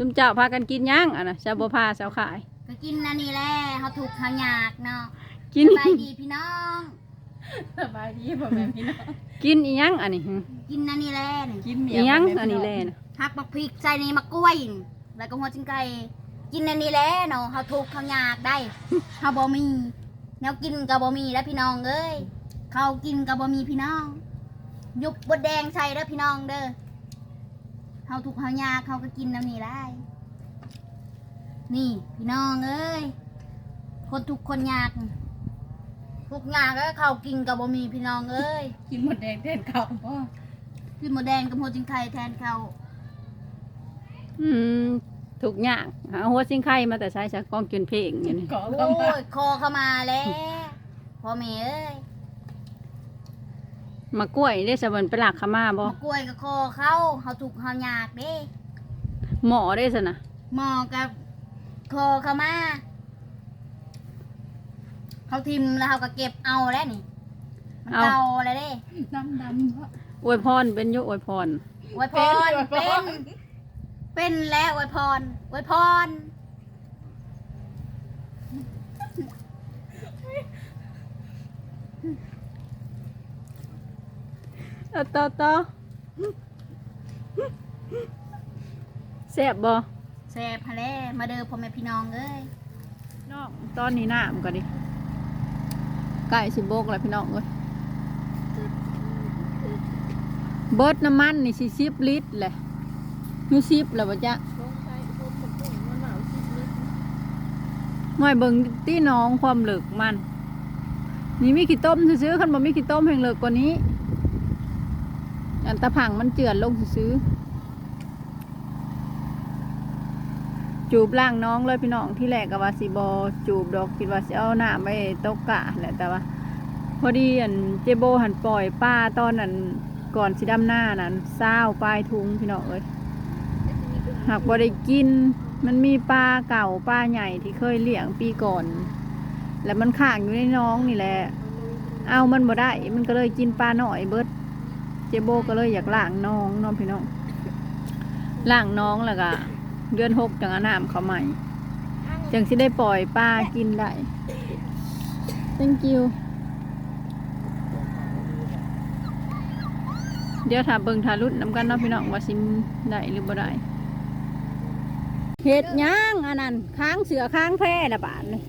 ซุมเจ้าพากันกินย่างอะนะชาวบัวพาชาวขาย ก็กินอันนี้แหละเขาถูกเขายากเนาะกินสบายดีพี่น้อง สบายดีพ่อแม่พี่น้อง กินอีหยังอันนี้หึกินอันนี้แหละนี่กินเมีอีหยังพ่แม่อันนี้พี่แลนะหักบักพริกใส่นี่มะกล้วยนี่แล้วก็หัวจิงไก่กินอันนี้แหละเนาะเขาถูกเขายากได้เขาบ่มีแนวกินก็บ่มีแล้วพี่น้องเอ้ยเขากินก็บ่มีพี่น้องยุบบดแดงใส่แล้วพี่น้องเด้อเขาถูกเขายากเขาก็กินน้ำนี่ได้ นี่พี่น้องเอ้ย คนทุกข์คนยากทุกยากก็เขากินก็บ่มีพี่น้องเอ้ย กินหมดแดงแทนข้าวพ่อกินหมูแดงกับหัวจิงไข่แทนเขาอืมถูกหยากหาหัวซิงไข่มาแต่ใช้จากกองกินเพลงอยู่นี่ขอโอ้เข้ามายคอเข้ามาแล้วพ่อแม่เอ้ยมากล้วยได้สะบันไปหลักขามาบ่มากล้วยกับคอเขาเขาถูกเขายากเด้หมอได้สนะหมอกับ คอเข้ามา เขาทิมแล้วเขาก็เก็บเอาแล้วนี่ มันเก่าแล้วเด้ดำดำพ่ออวยพรเป็นอยุอวยพรอวยพรเป็นอวยพเป็รนเป็นแล้วอวยพรอวยพรเอาต่อต่อแซ่บบ่แซ่บฮะแลมาเด้อพ่อแม่พี่น้องเอ้ยน้องตอนนี้หน้ำก็ดิไก่สิบกแล้วพี่น้องเอ้ยเบิดน้ำมันนี่สิสิบลิตรแหละอยูสิบแล้วบ่จ๊ะหน่อยเบิ่งตีน้องความเหลึกมัน นี่มีขี้ต้มซื้อๆคันบ่มีขี้ต้มแห่งเหลึกกว่านี้ อันตะผังมันเจือนลงซื้อๆ จูบล่างน้องเลยพี่น้องที่แรกก็ว่าสิบอจูบดอกคิดว่าสิเอาหน้าไปตกกะแหละแต่ว่า พอดีอันเจโบหันปล่อยป้าตอนนั้นก่อนสิดำหน้านั้นเศร้าปลายทุงพี่น้องเอ้ยหากบ่ได้กินมันมีปลาเก่าปลาใหญ่ที่เคยเลี้ยงปีก่อน แล้วมันข้างอยู่ในน้องนี่แหละเอามันบ่ได้มันก็เลยกินปลาหน่อยเบิดเจโบก็เลยอยากล้างน้องน้องพี่น้องล้างน้องแล้วก็ เดือนหกจังอาน้ำเขาใหม่ จังสิได้ปล่อยปลากินได้ thank you เดี๋ยวถ้าเบิงถ้ารุดน้ำกันเนาะพี่น้องว่าสิมได้หรือบ่ได้เห็ดย่างอันนั้นค้างเสือค้างแพร่ละบาทนี่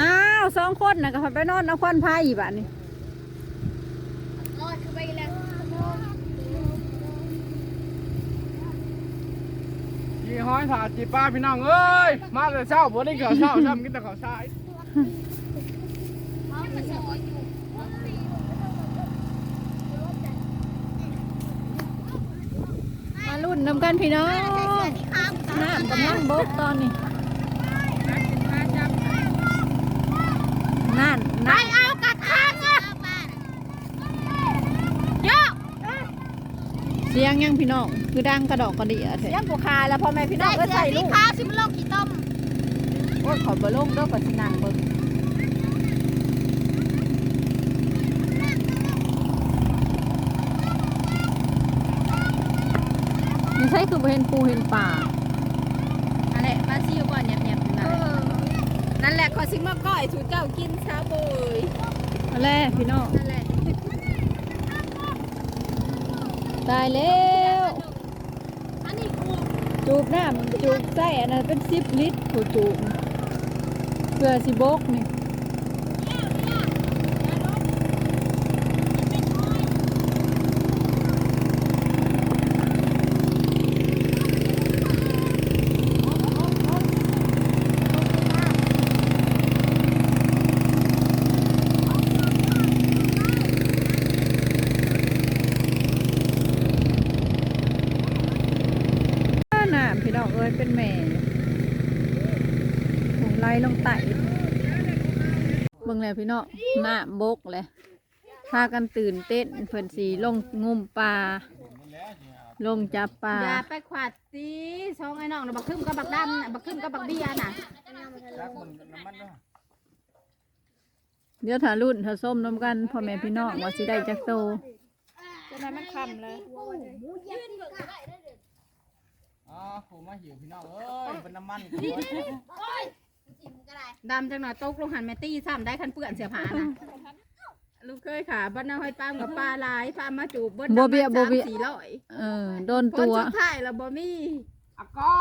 อ้าวสองคนนะก็พาไปนอนนครพายบาทนี่รอดเข้าไปแล้ว ยี่ห้อยถาจีป้าพี่น้องเอ้ย มาแต่เช้าบ่ได้ข้าวเช้าซ้ำกินแต่ข้าวสายมารุ่นน้ำกันพี่น้องน้ำกำลังบกตอนนี้นั่นนั่น เอากระทางอะเยอะ เสียงยังพี่น้องคือดังกระดอกกระเดียเถเลี้ยอะงกูคาแล้วพ่อแม่พี่น้ได้องก็เสือใส่สีลูกขาวสิมันลงขี้ต้มโอ้ยขอบลงเด้อปัสินังเบิ่งนี่ใช่คือบ่เห็นปูเห็นป่าอันนี้มาซิวก่อนแยบๆนั่นแหละนั่นแหละขอซิมาก้อยสูเจ้ากินซาบุยเอาแลพี่น้องนั่นแหละ ตายแล้ว อันนี้กูจูบน้ำจูบไส้อันนั้นเป็นสิบลิตรผู้จูบเพื่อสิบกนี่น้ำพี่น้องเอ้ยเป็นแม่โอ้ ไล่ลงไต่เบิ่งแล้วพี่น้องน้ำบกเลยพากันตื่นเต้นเพิ่นสีลงงุมปลาลงจับปลาอย่าไปขวาดตีช่องไอ้น้องน่ะบักขึ้นกับบักดำน่ะบักขึ้นกับบักเบียร์น่ะเดี๋ยวถ้ารุ่นถ้าส้มน้ำกันพ่อแม่พี่น้องว่าสิได้จักโตจะนั้นมันคำเลยอ้าผมมาหิวพี่น้องเอ้ยเป็นน้ำมันจิ้มก็ได้ดำจังหน่อยตกลงหันแม่ตี้ซ้ำได้คันเปื่อนเสียผานะลูกเคยขาบ้านนาห้อยป้ามกับปลาลายปลามาจูบเบิ้ลบ่เบี้ยบ่เบี้ย สี่ร้อยเออโดนคนตัวสุดท้ายแล้วบ่มีอะก้อ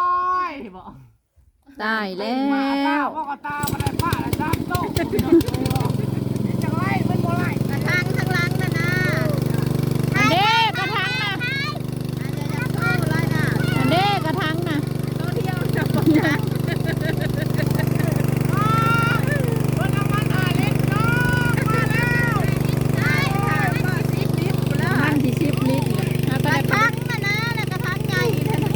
ยบอกตายแล้มาตาวพ่อกตามาได้ผ้าแล้วจ้างโต๊ะจังไรเป็นบ่ไร กระทังทั้งหลังน่ะนะ อันเด้กระทังนะ อันเดียวจะโตเลยน่ะ อันเด้กระทังนะ โตเที่ยวจะบ่จัก เป็นน้ำมันหาเล็กน้องมาแล้ว ได้ค่ะก็สิบลิตรพุ่นแล้ว มันสิ10ลิตรเอา ก ไประ ได้ ทังน่ะนะน่ะกระทังใหญ่แท้ๆ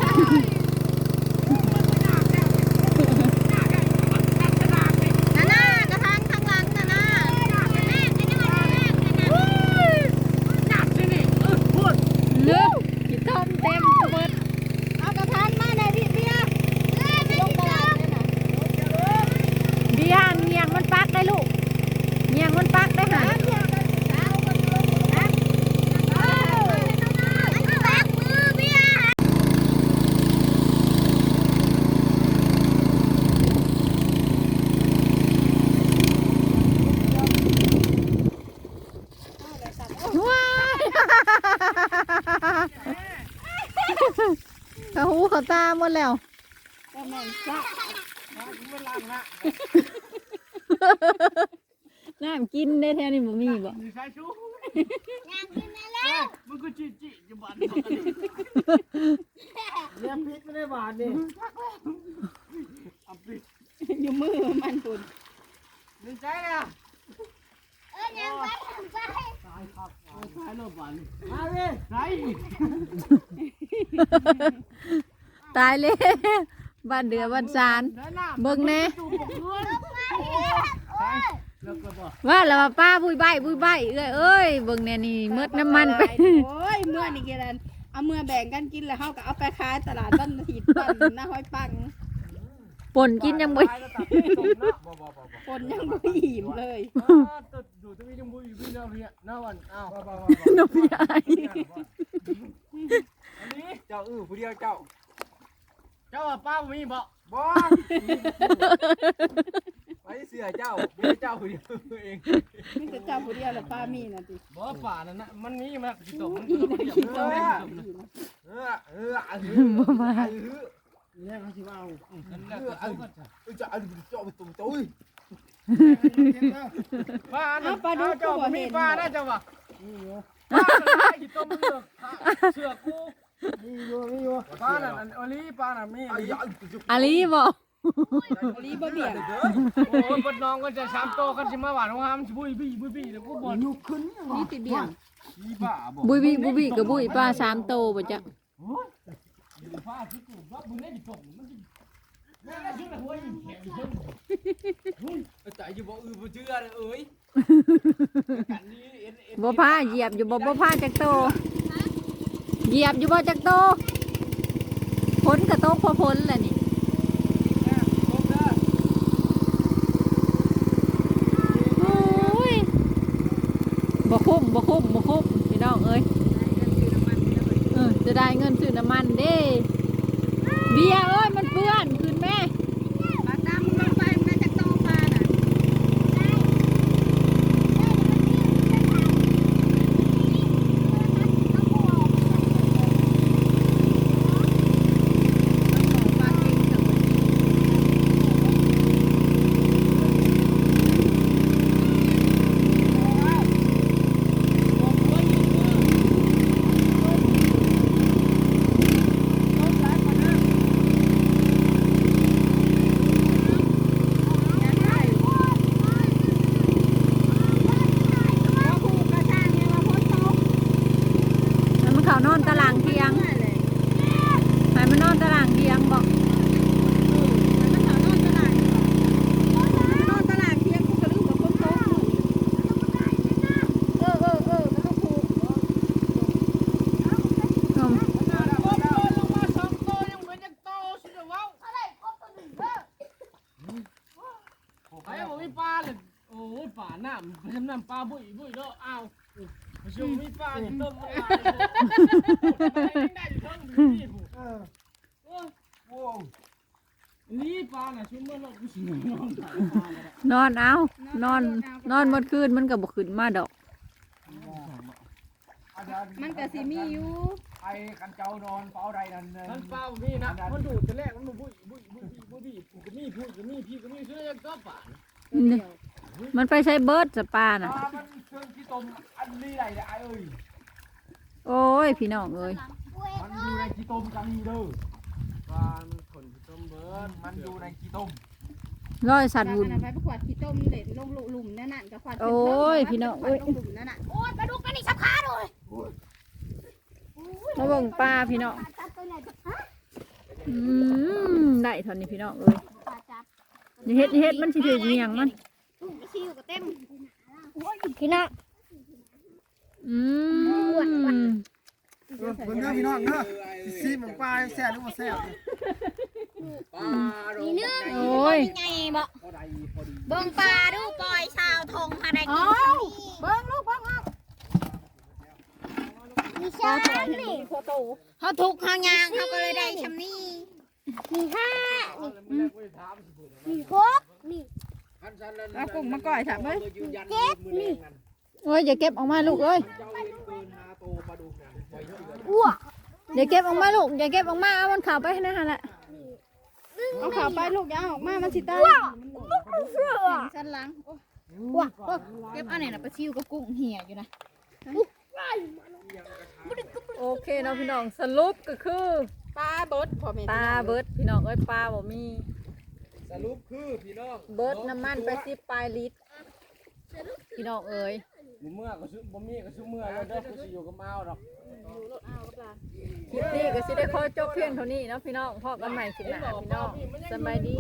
นาน่ากระทังข้างหลังนาน่า เลือกขี้ต้มเต็มเบิด เอากระทังมาในพี่เบียร์ลงตลาดเลยนะ เบียร์เงียงมันปักได้ลูกเงียงมันปักได้หา ว้าย เขาหูเขาตาหมดแล้วก็แม่นซะเป็นลังนะน้ำกินได้แท้นี่บ่มีบ่มีใครชูมันก็จีจีจะบาดเลี้ยงพิษไม่ได้บาดนี่เอาปิดอยู่มือมันตุนนี่ใจเลยอะตายครับตายแล้วบาดนี่มาเลยไหน ตายเลยบ้านเดือบ้านซาน เบิ่งแน่แล้วก็บอกว่าแล้วว่าป้าบุยใบบุยใบเอ้ยเอ้ยเบิ่งแน่นี่หมดน้ำมันไปโอ้ยเมื่อนี่กี่นเอาเมื่อแบ่งกันกินแล้วเฮาก็เอาไปขายตลาดต้นหิดต้นหน้าห้อยปังป่นกินยังบ่ตายแล้วตัดผมเนาะบ่บ่บ่บ่คนยังบ่อิ่มเลยตัดดูตรงนี้ยังบุยพี่น้องเนี่ยน้าวันอ้าวนกใหญ่อันนี้เจ้าอื้อผู้เดียวเจ้า เจ้าป้ามีบ่บ่ไว้เสือเจ้าไม่ใช่เจ้าผู้เดียวเองนี่จะเจ้าผู้เดียวแล้วป้ามีน่ะติบ่ป่านั่นนะมันมีมาสิตกมันก็ต้องเก็บเออเออเออเออบ่มาเออเนี่ยเขาสิว่าเอานั่นแหละเออเออจะเอาเจ้าไปตุ่มตุ้ยป้าน่ะป้าดูเจ้าบ่มีป้าน่าจะว่าป้าน่ะให้ต้มเลือกเสือกู มีอยู่มีอยู่ป้าน่ะอันอลีป้าน่ะมีไอ้อลียาอาลีบ่รีบ่เบี่ยงโอ้ยบดน้องก็จะสามโตกันสิมาหวานว่ามันสิบุยบี้บุยบี้แล้วกูบ่อยู่ขึ้นนี่ติเบี่ยงอีบ้าบ่บุยบิบุยบิกับบุยป้าสามโตบ่จ๊ะโอ้ยอยู่ฟ้าที่กูว่ามึงได้ดิตกมันสิแม่ได้ชื่อละหัวอีแข็งขึ้นใจอยู่บ่อื้อบ่เชื่อเลยเอ้ยกันนี้เอ็นเอ็นบ่พาเหยียบอยู่บ่บ่พาจักโต เหยียบอยู่บ่จักโตพ้นกระโตกพอพ้นแหละนี่โอ้ยบ่คุ้มบ่คุ้มบ่คุ้มพี่น้องเอ้ยเออจะได้เงินซื้อน้ำมันเด้ นี่ปลาน่ะชุ่มเมื่อเราผู้หญิงนอนถ่ายเนอนานอนนอนหมดคืนมันก็บ่ขึ้นมาดอก มันก็ซีมีอยู่ไอ้คันเจ้านอนเฝ้าไรนั่นเมันเฝ้าพี่นะมันดูดแต่แรกมันบุ้ยบุ้ยบุ้ยบุ้ยบุ้ยกูก็มีพูดก็มีพี่ก็มีเสื้อยังก็ป่ามันไปใช้เบิร์ดสปาน่ะ มันเครื่องที่ตมอันนี้ไรเนี่ยไอ้เอ้ย โอ้ย พี่น้องเอ้ย อยู่ในที่ต้มกันนี่เด้อปลามันขนต้มเบิร์ดมันอยู่ในที่ต้มร้อยสัตว์ปลาวุ่นขนาดไปประกวดขี้ต้มเด็ดลงหลุมนั่นน่ะกับควาดโอ้ยพี่น้องเอ้ย ลงหลุมนั่นน่ะโอ้ยปลาดุกกันนี่สับขาเลยมาเบิ่งปลาพี่น้องจับตัวไหนฮะอืมได้เท่านี้พี่น้องเอ้ยปลาจับอย่าเฮ็ดอย่าเฮ็ดมันสิถึงเมียงมัน ถุงกระชิวก็เต็มพี่น้องอืม เบิ่งเด้อพี่น้องเด้อซีมันปลาแซ่บหรือบ่แซ่บปลาโดนี่นเนื้อโอ้ยไงบ่พอใดพอดีเบิ่งปลาดูปล่อยชาวทงอะไรกินเบิ่งลูกเบิ่งเอามีช้างนี่เขาถูกเขายางเขาก็เลยได้ชำนี่มีห้ามีหกนี่คันฉันนั้นเอากุ้งมาก่อยถามเว้ยยืนยันมือแรงนั่นโอ้ยอย่าเก็บออกมาลูกเอ้ย เจ้าเห็นปืนหาโตปลาดุกนั่นปล่อยเถอะอ้วกอย่าเก็บออกมาลูกอย่าเก็บออกมาเอามันเข่าไปนั่นหั่นแหละเอาข่าวไปลูกอยาเอาออกมามันสิตายเสือชั้นหลังโอ้อ้วกเก็บอันไหนน่ะปลาชิวกับกุ้งเหี่ยอยู่นะโอเคเนาะพี่น้องสรุปก็คือปลาเบิดพ่อแม่ปลาเบิดพี่น้องเอ้ยปลาบ่มี สรุปคือพี่น้องเบิดน้ำมันไปสิบปลายลิตรพี่น้องเอ้ยบ่เมื่อก็ซื้อบ่มีก็ซื้อเมื่อแล้วเด้อกูสิอยู่กับเมาดอก คลิปนี้ก็สิได้ขอจบเพียงเท่านี้เนาะพี่น้องพอกันใหม่คลิปหน้าพี่น้องสบายดี